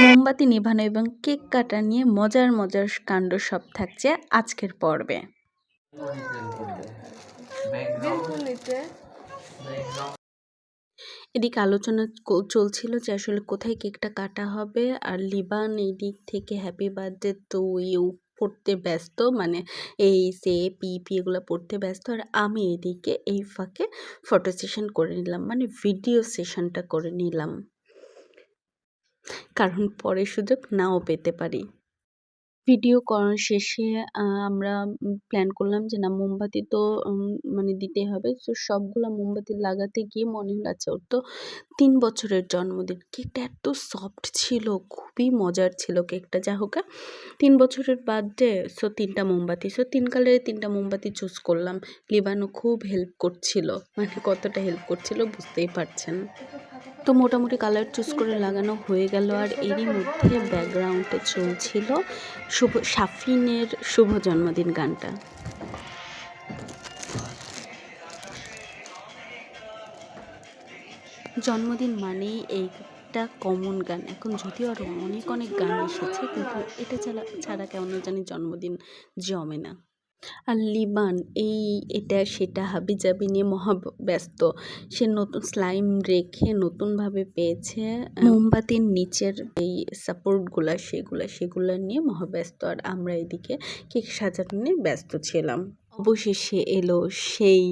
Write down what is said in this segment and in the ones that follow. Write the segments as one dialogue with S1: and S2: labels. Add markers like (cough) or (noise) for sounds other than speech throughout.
S1: মোমবাতি নেভানো এবং কেক কাটা নিয়ে মজার মজার কাণ্ড সব থাকছে আজকের পর্বে। এদিকে আলোচনা চলছিল যে আসলে কোথায় কেকটা কাটা হবে আর লিবান এই দিক থেকে হ্যাপি বার্থডে তো ইউ পড়তে ব্যস্ত মানে এই সে পি পি এগুলো পড়তে ব্যস্ত আর আমি এদিকে এই ফাঁকে ফটো সেশন করে নিলাম মানে ভিডিও সেশনটা করে নিলাম। কারণ পরে সুযোগ নাও পেতে পারি। ভিডিও করার শেষে আমরা প্ল্যান করলাম যে, না, মোমবাতি তো মানে দিতে হবে। তো সবগুলো মোমবাতি লাগাতে গিয়ে মনে হলো আচ্ছা ওর তো তিন বছরের জন্মদিন। কেকটা এত সফট ছিল, খুবই মজার ছিল কেকটা। যা হোক তিন বছরের বার্থডে সো, তিনটা মোমবাতি, সো, তিন কালারের তিনটা মোমবাতি চুজ করলাম। লিবানো খুব হেল্প করছিল। মানে কতটা হেল্প করছিল বুঝতেই পারছেন। তো মোটামুটি কালার চুজ করে লাগানো হয়ে গেল আর এরই মধ্যে ব্যাকগ্রাউন্ডে চলছিল শুভ, সাফিনের শুভ জন্মদিন গানটা। জন্মদিন মানেই এইটা কমন গান। এখন যদিও আরও অনেক অনেক গান এসেছে, কিন্তু এটা ছাড়া ছাড়া কেমন জানি জন্মদিন জমে না। আর লিবান এই এটা সেটা হাবি জাবি নিয়ে মহা ব্যস্ত। সে নতুন স্লাইম রেখে নতুনভাবে পেয়েছে মোমবাতির নিচের এই সাপোর্টগুলা সেগুলা সেগুলা নিয়ে মহা ব্যস্ত। আর আমরা এদিকে কেক সাজানো নিয়ে ব্যস্ত ছিলাম। অবশেষে এলো সেই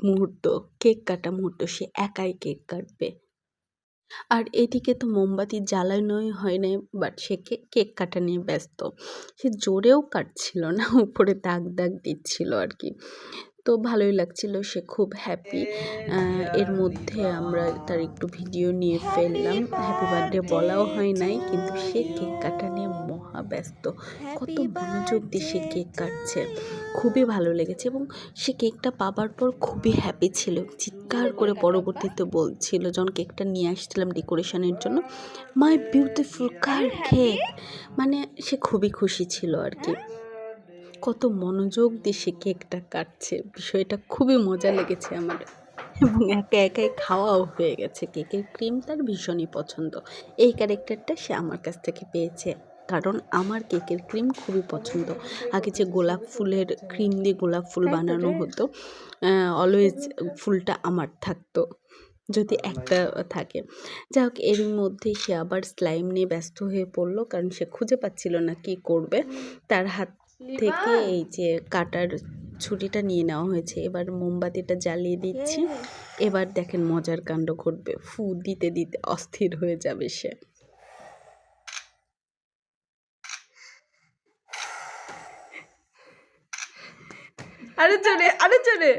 S1: মুহূর্ত কেক কাটা মুহূর্ত সে একাই কেক কাটবে। আর এদিকে তো মোমবাতি জ্বালানোই হয় নাই বাট সে কে- কেক কাটা নিয়ে ব্যস্ত। সে জোরেও কাটছিল না (laughs) উপরে দাগ দাগ দিচ্ছিল আর কি। তো ভালোই লাগছিল সে খুব হ্যাপি এর মধ্যে আমরা তার একটু ভিডিও নিয়ে ফেললাম। হ্যাপি বার্থডে বলাও হয় নাই কিন্তু সে কেক কাটা নিয়ে ব্যস্ত। কত মনোযোগ দিয়ে সে কেক কাটছে। খুবই ভালো লেগেছে এবং সে কেকটা পাবার পর খুবই হ্যাপি ছিল। চিৎকার করে পরবর্তীতে বলছিল যখন কেকটা নিয়ে আসছিলাম ডেকোরেশনের জন্য। মাই বিউটিফুল কার কেক মানে সে খুবই খুশি ছিল আর কি। কত মনোযোগ দিয়ে সে কেকটা কাটছে। বিষয়টা খুবই মজা লেগেছে আমার। এবং একা একাই খাওয়াও হয়ে গেছে। কেকের ক্রিম তার ভীষণই পছন্দ। এই ক্যারেক্টারটা সে আমার কাছ থেকে পেয়েছে। কারণ আমার কেকের ক্রিম খুবই পছন্দ। আগে যে গোলাপ ফুলের ক্রিম দিয়ে গোলাপ ফুল বানানো হতো অলওয়েজ ফুলটা আমার থাকতো যদি একটা থাকে। যাই হোক এর মধ্যে সে আবার স্লাইম নিয়ে ব্যস্ত হয়ে পড়ল কারণ সে খুঁজে পাচ্ছিল না কি করবে। তার হাত থেকে এই যে কাটার ছুরিটা নিয়ে নেওয়া হয়েছে এবার মোমবাতিটা জ্বালিয়ে দিচ্ছি। এবার দেখেন মজার কাণ্ড ঘটবে ফু দিতে দিতে অস্থির হয়ে যাবে সে। আরও জোরে আরও জোরে।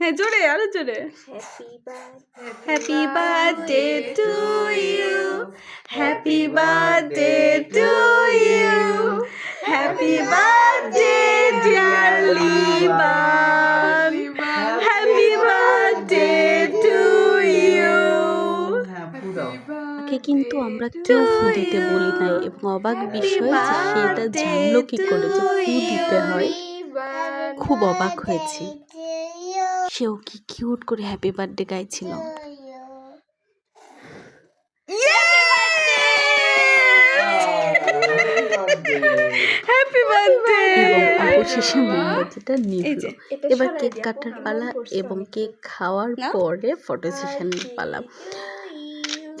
S1: হ্যাঁ জোরে আরও জোরে। Happy birthday to you happy birthday to you happy birthday dear Liban happy birthday to you তাকে কিন্তু আমরা কেউ ফু দিতে বলি নাই। এবং অবাক বিষয় যে সেটা জানলো কি করে যে ফু দিতে হয়। খুব অবাক হয়েছি। সেও কি কিউট করে হ্যাপি বার্থডে গাইছিল। হ্যাপি বার্থডে অবশেষে মোমবাতিটা নিভলো। এবার কেক কাটার পালা এবং কেক খাওয়ার পরে ফটো সেশনের পালা।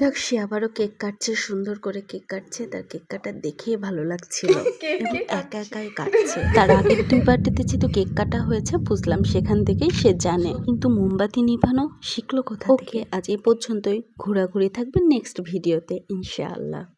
S1: যাক সে আবারও কেক কাটছে সুন্দর করে কেক কাটছে তার কেক কাটা দেখেই ভালো লাগছিল। (laughs) এবং একা একাই কাটছে। তার আগে দুই বার্থডেতে যেহেতু কেক কাটা হয়েছে বুঝলাম সেখান থেকেই সে জানে। কিন্তু মোমবাতি নিভানো শিখলো কোথা ওকে। আজ এই পর্যন্তই। ঘোরাঘুরি থাকবে নেক্সট ভিডিওতে ইনশাআল্লাহ।